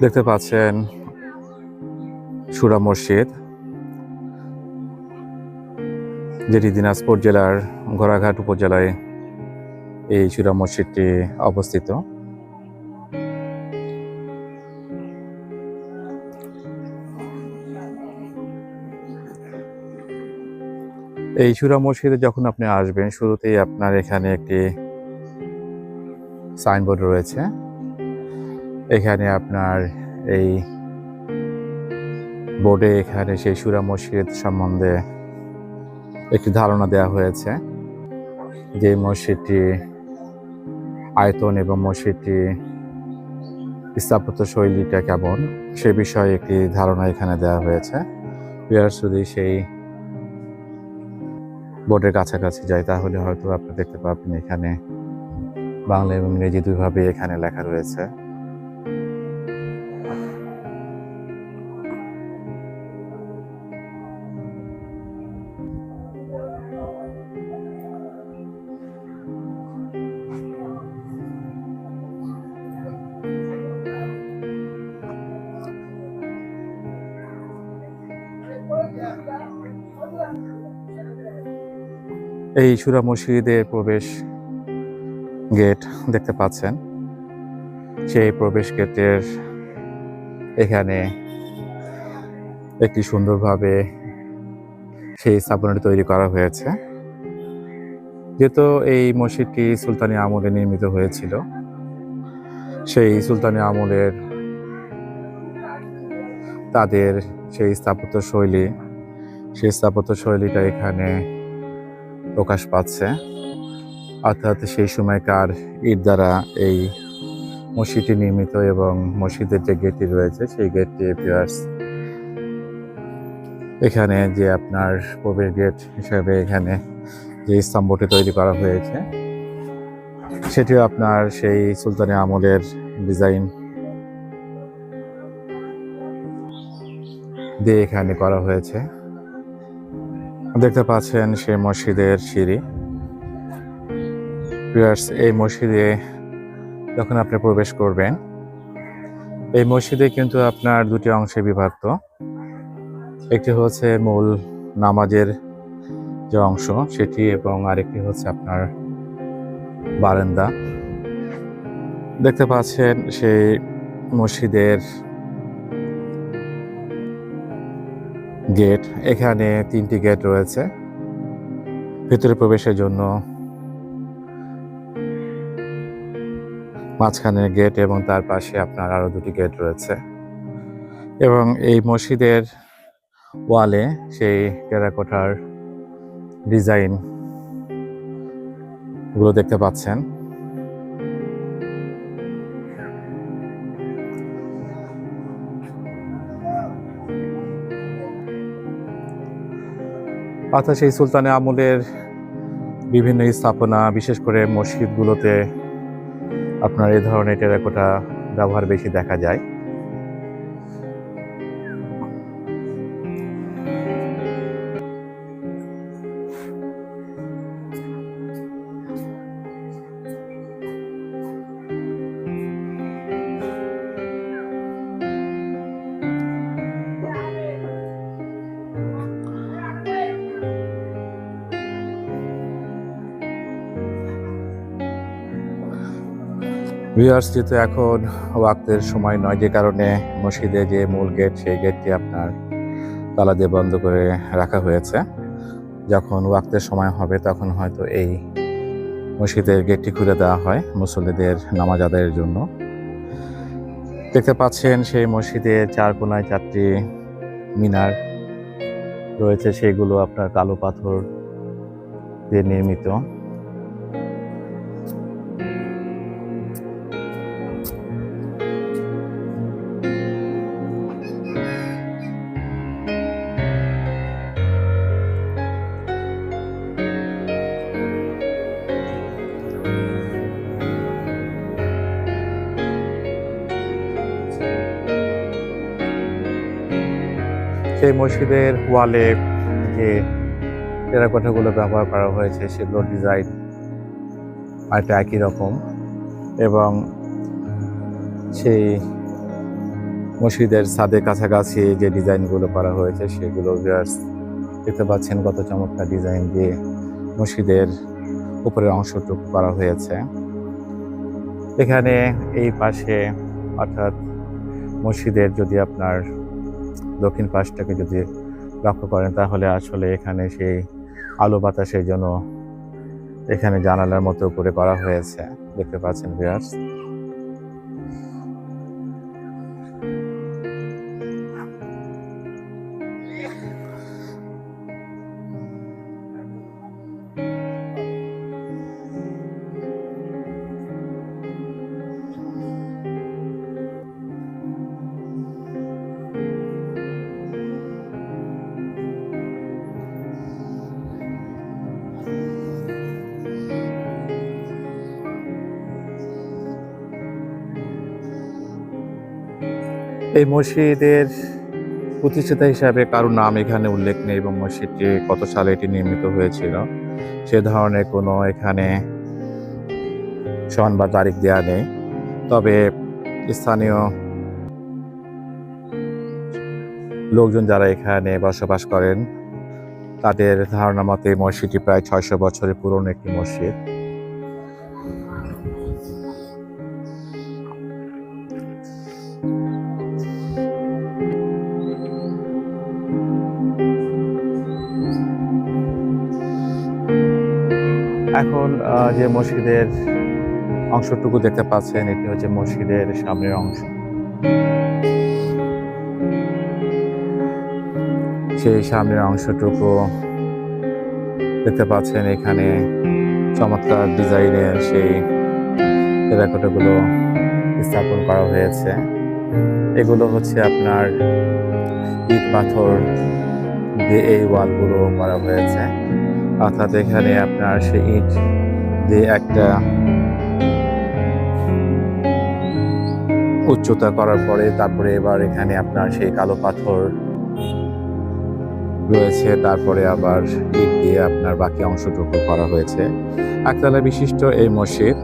দেখতে পাচ্ছেন সুরা মসজিদ, যেটি দিনাজপুর জেলার ঘোড়াঘাট উপজেলায় এই সুরা মসজিদটি অবস্থিত। এই সুরা মসজিদে যখন আপনি আসবেন, শুরুতেই আপনার এখানে একটি সাইনবোর্ড রয়েছে। এখানে আপনার এই বোর্ডে এখানে সেই সুরা মসজিদ সম্বন্ধে একটি ধারণা দেওয়া হয়েছে যে মসজিদটি আয়তন এবং মসজিদটি স্থাপত্য শৈলীটা কেমন, সে বিষয়ে একটি ধারণা এখানে দেওয়া হয়েছে। বিহার যদি সেই বোর্ডের কাছাকাছি যায়, তাহলে হয়তো আপনি দেখতে পাবেন এখানে বাংলা এবং ইংরেজি দুইভাবে এখানে লেখা রয়েছে। এই সুরা মসজিদের প্রবেশ গেট দেখতে পাচ্ছেন। সেই প্রবেশ গেটের এখানে একটি সুন্দরভাবে সেই স্থাপনাটি তৈরি করা হয়েছে। যেহেতু এই মসজিদটি সুলতানি আমলে নির্মিত হয়েছিল, সেই সুলতানি আমলের তাদের সেই স্থাপত্য শৈলী, সেই স্থাপত্য শৈলীটা এখানে প্রকাশ পাচ্ছে। অর্থাৎ সেই সময়কার ইট দ্বারা এই মসজিদটি নির্মিত এবং মসজিদের যে গেটটি রয়েছে, সেই গেটটি ভিউয়ার্স এখানে যে আপনার প্রবেশ গেট হিসেবে এখানে যে স্তম্ভটি তৈরি করা হয়েছে, সেটিও আপনার সেই সুলতানি আমলের ডিজাইন দিয়ে এখানে করা হয়েছে। দেখতে পাচ্ছেন সেই মসজিদের সিঁড়ি। ভিউয়ার্স, এই মসজিদে যখন আপনি প্রবেশ করবেন, এই মসজিদে কিন্তু আপনার দুটি অংশে বিভক্ত। একটি হচ্ছে মূল নামাজের যে অংশ, সেটি এবং আরেকটি হচ্ছে আপনার বারান্দা। দেখতে পাচ্ছেন সেই মসজিদের গেট, এখানে তিনটি গেট রয়েছে। ভেতরে প্রবেশের জন্য মাঝখানে গেট এবং তার পাশে আপনার আরও দুটি গেট রয়েছে। এবং এই মসজিদের ওয়ালে সেই টেরাকোটার ডিজাইনগুলো দেখতে পাচ্ছেন। অর্থাৎ সেই সুলতানে আমলের বিভিন্ন স্থাপনা, বিশেষ করে মসজিদগুলোতে আপনার এই ধরনের টেরাকোটা ব্যবহার বেশি দেখা যায়। ভিউয়ার্স যেহেতু এখন ওয়াক্তের সময় নয়, যে কারণে মসজিদে যে মূল গেট, সেই গেটটি আপনার তালা দিয়ে বন্ধ করে রাখা হয়েছে। যখন ওয়াক্তের সময় হবে, তখন হয়তো এই মসজিদের গেটটি খুলে দেওয়া হয় মুসল্লিদের নামাজ আদায়ের জন্য। দেখতে পাচ্ছেন, সেই মসজিদের চার কোনায় চারটি মিনার রয়েছে, সেগুলো আপনার কালো পাথর দিয়ে নির্মিত। সেই মসজিদের ওয়ালে যে টেরাকোটাগুলো ব্যবহার করা হয়েছে, সেগুলোর ডিজাইন একটা একই রকম এবং সেই মসজিদের ছাদের কাছাকাছি যে ডিজাইনগুলো করা হয়েছে, সেগুলো ভিউয়ার্স দেখতে পাচ্ছেন কত চমৎকার ডিজাইন দিয়ে মসজিদের উপরের অংশটুকু করা হয়েছে। এখানে এই পাশে অর্থাৎ মসজিদের যদি আপনার দক্ষিণ পাশটাকে যদি লক্ষ্য করেন, তাহলে আসলে এখানে সেই আলো বাতাসের জন্য এখানে জানালার মতো করে করা হয়েছে। দেখতে পাচ্ছেন ভিউয়ার্স এই মসজিদের প্রতিষ্ঠাতা হিসাবে কারও নাম এখানে উল্লেখ নেই এবং মসজিদটি কত সালে এটি নির্মিত হয়েছিল? সে ধরনের কোনো এখানে সন বা তারিখ দেওয়া নেই। তবে স্থানীয় লোকজন যারা এখানে বসবাস করেন, তাদের ধারণা মতে মসজিদটি প্রায় ছয়শো বছরের পুরনো একটি মসজিদ। এখন যে মসজিদের অংশটুকু দেখতে পাচ্ছেন, এটি হচ্ছে মসজিদের সামনের অংশ। সেই সামনের অংশটুকু দেখতে পাচ্ছেন, এখানে চমৎকার ডিজাইনের সেই টেরাকোটাগুলো স্থাপন করা হয়েছে। এগুলো হচ্ছে আপনার ইট পাথর দিয়ে এই ওয়ালগুলো করা হয়েছে। অর্থাৎ এখানে আপনার সেই ইট দিয়ে একটা উচ্চতা করার পরে তারপরে এবার এখানে আপনার সেই কালো পাথর রয়েছে। তারপরে আবার ইট দিয়ে আপনার বাকি অংশটুকু করা হয়েছে। একতলা বিশিষ্ট এই মসজিদ,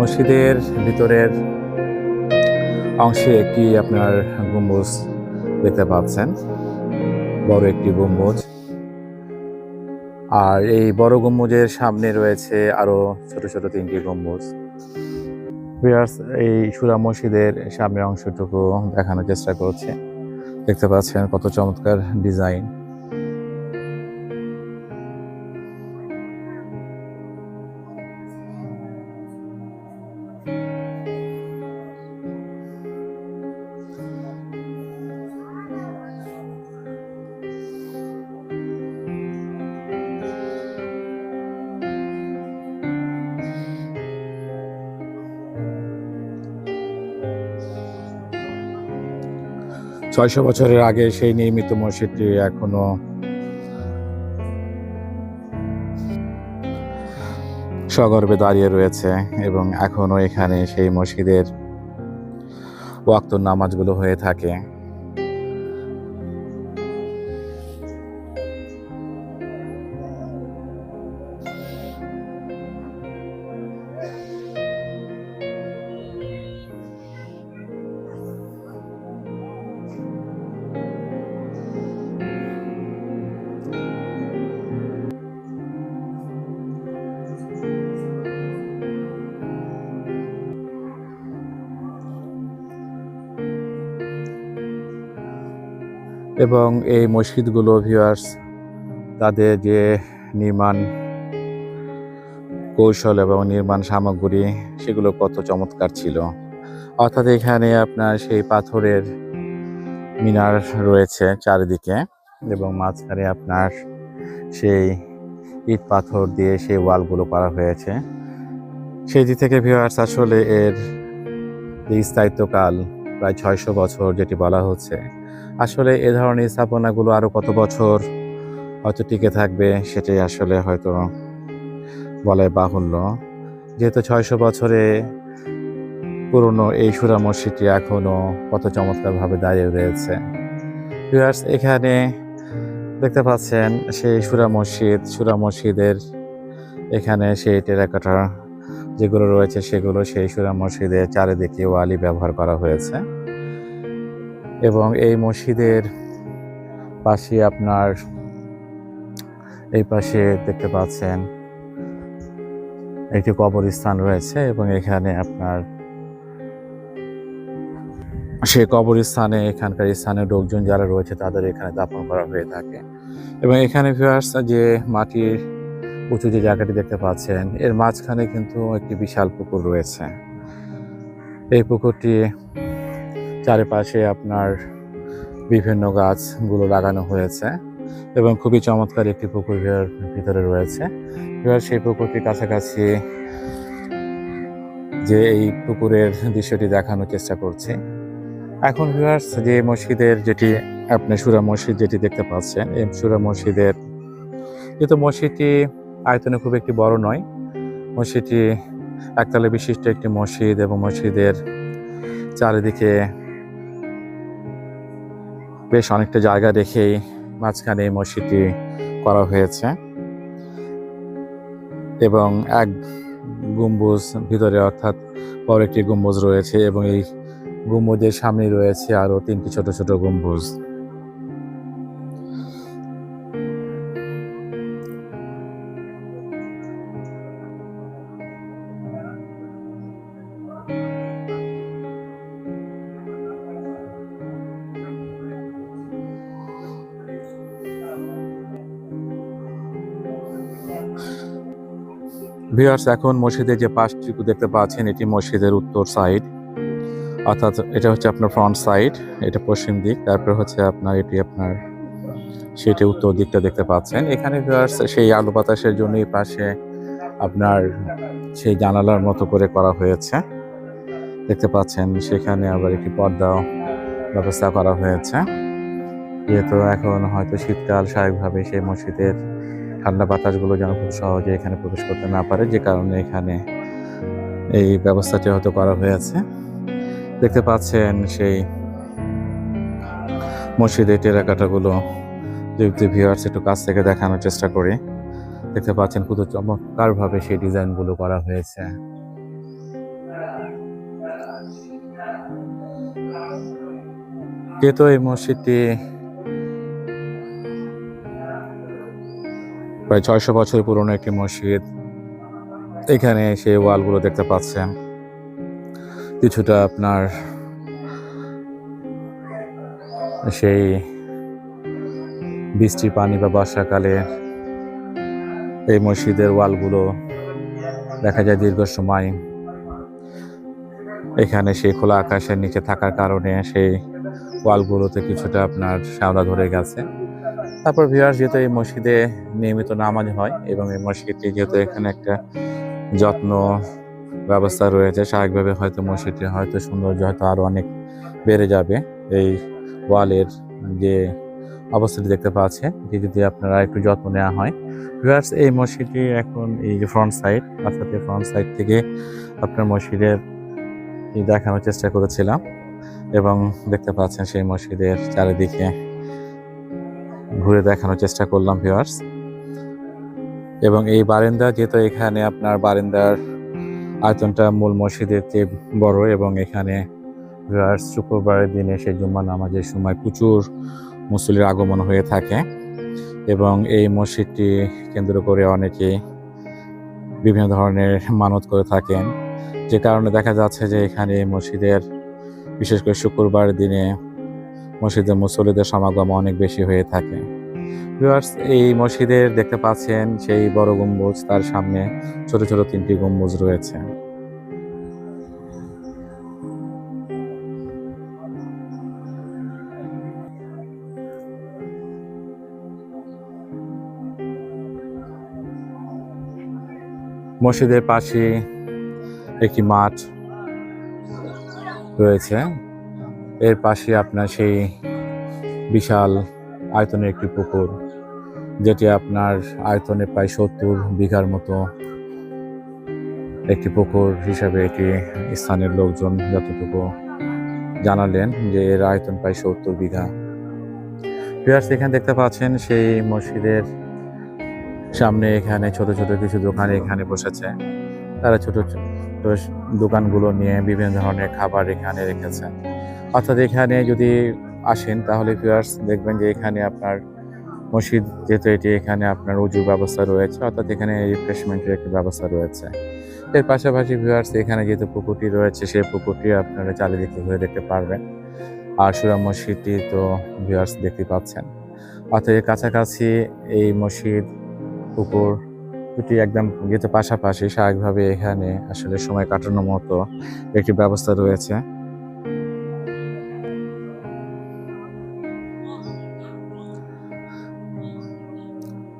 মসজিদের ভিতরের অংশে একটি আপনার গম্বুজ দেখতে পাচ্ছেন। বড় একটি গম্বুজ। আর এই বড় গম্বুজের সামনে রয়েছে আরও ছোট ছোট তিনটি গম্বুজ। এই সুরা মসজিদের সামনের অংশটুকু দেখানোর চেষ্টা করছে। দেখতে পাচ্ছেন কত চমৎকার ডিজাইন। ছয়শো বছরের আগে সেই নির্মিত মসজিদটি এখনও সগর্বে দাঁড়িয়ে রয়েছে এবং এখনও এখানে সেই মসজিদের ওয়াক্ত নামাজগুলো হয়ে থাকে। এবং এই মসজিদগুলো ভিউয়ার্স তাদের যে নির্মাণ কৌশল এবং নির্মাণ সামগ্রী, সেগুলো কত চমৎকার ছিল। অর্থাৎ এখানে আপনার সেই পাথরের মিনার রয়েছে চারিদিকে এবং মাঝখানে আপনার সেই ইট পাথর দিয়ে সেই ওয়ালগুলো করা হয়েছে। সেই দিক থেকে ভিউয়ার্স আসলে এর স্থায়িত্বকাল প্রায় ছয়শো বছর, যেটি বলা হচ্ছে। আসলে এ ধরনের স্থাপনাগুলো আরও কত বছর হয়তো টিকে থাকবে, সেটাই আসলে হয়তো বলাই বাহুল্য। যেহেতু ছয়শো বছরে পুরনো এই সুরা মসজিদটি এখনও কত চমৎকারভাবে দাঁড়িয়ে রয়েছে। ভিউয়ার্স এখানে দেখতে পাচ্ছেন সেই সুরা মসজিদ, সুরা মসজিদের এখানে সেই টেরাকোটা যেগুলো রয়েছে সেগুলো সেই সুরা মসজিদের চারিদিকে ওয়ালি ব্যবহার করা হয়েছে। এবং এই মসজিদের পাশে আপনার এই পাশে দেখতে পাচ্ছেন একটি কবরস্থান রয়েছে এবং এখানে আপনার সে কবরস্থানে এখানকার স্থানীয় লোকজন যারা রয়েছে তাদের এখানে দাপন করা হয়ে থাকে। এবং এখানে ভিউয়ার্স যে মাটির উঁচু যে জায়গাটি দেখতে পাচ্ছেন, এর মাঝখানে কিন্তু একটি বিশাল পুকুর রয়েছে। এই পুকুরটি চারিপাশে আপনার বিভিন্ন গাছগুলো লাগানো হয়েছে এবং খুবই চমৎকার একটি পুকুর ভিতর- রয়েছে। এবার সেই পুকুরটির কাছাকাছি যে এই পুকুরের দৃশ্যটি দেখানোর চেষ্টা করছি। এখন ভিউয়ার্স যে মসজিদের যেটি, আপনি সুরা মসজিদ যেটি দেখতে পাচ্ছেন, এই সুরা মসজিদের যেহেতু মসজিদটি আয়তনে খুব একটি বড় নয়। মসজিদটি একতলা বিশিষ্ট একটি মসজিদ এবং মসজিদের চারিদিকে বেশ অনেকটা জায়গা রেখেই মাঝখানে মসজিদটি করা হয়েছে। এবং এক গম্বুজ ভিতরে অর্থাৎ বড় একটি গম্বুজ রয়েছে এবং এই গম্বুজের সামনে রয়েছে আরও তিনটি ছোট ছোট গম্বুজ। ভিউয়ার্স এখন মসজিদের যে পাশটুকু দেখতে পাচ্ছেন, এটি মসজিদের উত্তর সাইড অর্থাৎ এটা হচ্ছে আপনার ফ্রন্ট সাইড এটা পশ্চিম দিক, তারপর হচ্ছে আপনার এটি আপনার সেটি উত্তর দিকটা দেখতে পাচ্ছেন। এখানে ভিউয়ার্স সেই আলো বাতাসের জন্য এই পাশে আপনার সেই জানালার মতো করে করা হয়েছে। দেখতে পাচ্ছেন, সেখানে আবার একটি পর্দাও ব্যবস্থা করা হয়েছে। যেহেতু এখন হয়তো শীতকাল স্বাভাবিকভাবে সেই মসজিদের ঠান্ডা বাতাসগুলো যেন খুব সহজে এখানে প্রবেশ করতে না পারে, যে কারণে এখানে এই ব্যবস্থাটি হয়তো করা হয়েছে। দেখতে পাচ্ছেন সেই মসজিদের টেরাকাটাগুলো। যদি ভিউয়ার্স একটু কাছ থেকে দেখানোর চেষ্টা করি। দেখতে পাচ্ছেন কত চমৎকার ভাবে সেই ডিজাইনগুলো করা হয়েছে। যেহেতু এই মসজিদটি প্রায় ছয়শো বছর পুরনো একটি মসজিদ। এখানে সেই ওয়ালগুলো দেখতে পাচ্ছেন। কিছুটা আপনার সেই বৃষ্টি পানি বা বর্ষাকালে এই মসজিদের ওয়ালগুলো দেখা যায় দীর্ঘ সময় এখানে সেই খোলা আকাশের নিচে থাকার কারণে সেই ওয়ালগুলোতে কিছুটা আপনার শ্যাওলা ধরে গেছে। তারপর ভিউয়ার্স, যেহেতু এই মসজিদে নিয়মিত নামাজ হয় এবং এই মসজিদটি যেহেতু এখানে একটা যত্ন ব্যবস্থা রয়েছে, স্বাভাবিকভাবে হয়তো মসজিদটি হয়তো সৌন্দর্য হয়তো আরও অনেক বেড়ে যাবে। এই ওয়ালের যে অবস্থাটি দেখতে পাচ্ছে এটি যদি আপনারা একটু যত্ন নেওয়া হয়। ভিউয়ার্স, এই মসজিদটি এখন এই যে ফ্রন্ট সাইড অর্থাৎ এই ফ্রন্ট সাইড থেকে আপনার মসজিদের দেখানোর চেষ্টা করেছিলাম এবং দেখতে পাচ্ছেন সেই মসজিদের চারিদিকে ঘুরে দেখানোর চেষ্টা করলাম ভিউয়ার্স এবং এই বারান্দা যেহেতু এখানে আপনার বারান্দার আয়তনটা মূল মসজিদের চেয়ে বড় এবং এখানে ভিউয়ার্স শুক্রবারের দিনে সেই জুম্মা নামাজের সময় প্রচুর মুসলির আগমন হয়ে থাকে এবং এই মসজিদটি কেন্দ্র করে অনেকে বিভিন্ন ধরনের মানত করে থাকেন। যে কারণে দেখা যাচ্ছে যে এখানে মসজিদের, বিশেষ করে শুক্রবার দিনে মসজিদে মুসল্লিদের সমাগম অনেক বেশি হয়ে থাকে। এই মসজিদের দেখতে পাচ্ছেন সেই বড় গম্বুজ, তার সামনে ছোট ছোট তিনটি গম্বুজ রয়েছে। মসজিদের পাশে একটি মাঠ রয়েছে। এর পাশে আপনার সেই বিশাল আয়তনের একটি পুকুর, যেটি আপনার আয়তনে প্রায় সত্তর বিঘার মতো একটি পুকুর হিসাবে এটি স্থানীয় লোকজন যতটুকু জানালেন যে এর আয়তন প্রায় সত্তর বিঘা। ভিউয়ার্স, এখানে দেখতে পাচ্ছেন সেই মসজিদের সামনে এখানে ছোট ছোট কিছু দোকান এখানে বসেছে। তারা ছোট ছোট দোকানগুলো নিয়ে বিভিন্ন ধরনের খাবার এখানে রেখেছে। অর্থাৎ এখানে যদি আসেন, তাহলে ভিউয়ার্স দেখবেন যে এখানে আপনার মসজিদ, যেহেতু এটি এখানে আপনার উজু ব্যবস্থা রয়েছে, অর্থাৎ এখানে রিফ্রেশমেন্টের একটি ব্যবস্থা রয়েছে। এর পাশাপাশি ভিউয়ার্স এখানে যেহেতু পুকুরটি রয়েছে সেই পুকুরটি আপনারা চারিদিকে ঘুরে দেখতে পারবেন। আর সুরা মসজিদটি তো ভিউয়ার্স দেখতে পাচ্ছেন। অর্থাৎ এর কাছাকাছি এই মসজিদ, পুকুর দুটি একদম যেহেতু পাশাপাশি, স্বাভাবিকভাবে এখানে আসলে সময় কাটানোর মতো একটি ব্যবস্থা রয়েছে।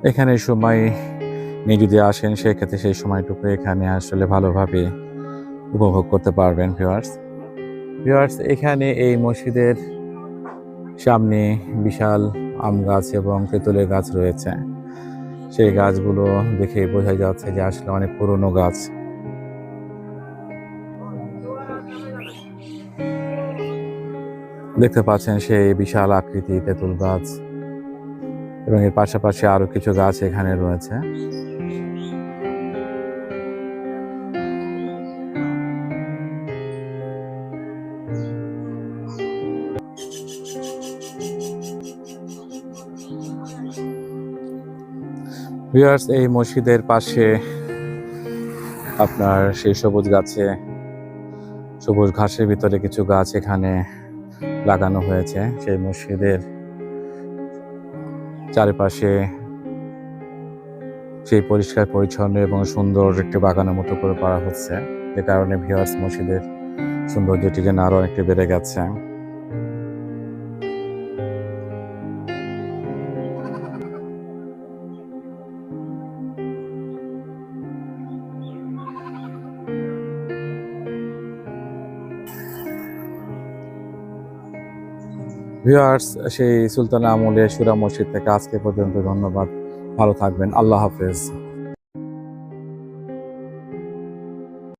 এখানে সময় নিয়ে যদি আসেন, সেক্ষেত্রে সেই সময়টুকু এখানে আসলে ভালোভাবে উপভোগ করতে পারবেন ভিওয়ার্স ভিওয়ার্স এখানে এই মসজিদের সামনে বিশাল আম গাছ এবং তেঁতুলের গাছ রয়েছে। সেই গাছগুলো দেখে বোঝা যাচ্ছে যে আসলে অনেক পুরনো গাছ। দেখতে পাচ্ছেন সেই বিশাল আকৃতি তেঁতুল গাছ। এবং এর পাশাপাশি আরও কিছু গাছ এখানে রয়েছে। এই মসজিদের পাশে আপনার সেই সবুজ গাছে, সবুজ ঘাসের ভিতরে কিছু গাছ এখানে লাগানো হয়েছে। সেই মসজিদের চারিপাশে সেই পরিষ্কার, পরিচ্ছন্ন এবং সুন্দর একটি বাগানের মতো করে করা হচ্ছে। যে কারণে ভিওয়ার্স মসজিদের সৌন্দর্যটি যেন আরও অনেকটা বেড়ে গেছে। ভিউয়ার্স সেই সুলতান আমলে সুরা মসজিদ থেকে আজকে পর্যন্ত ধন্যবাদ। ভালো থাকবেন। আল্লাহ হাফেজ।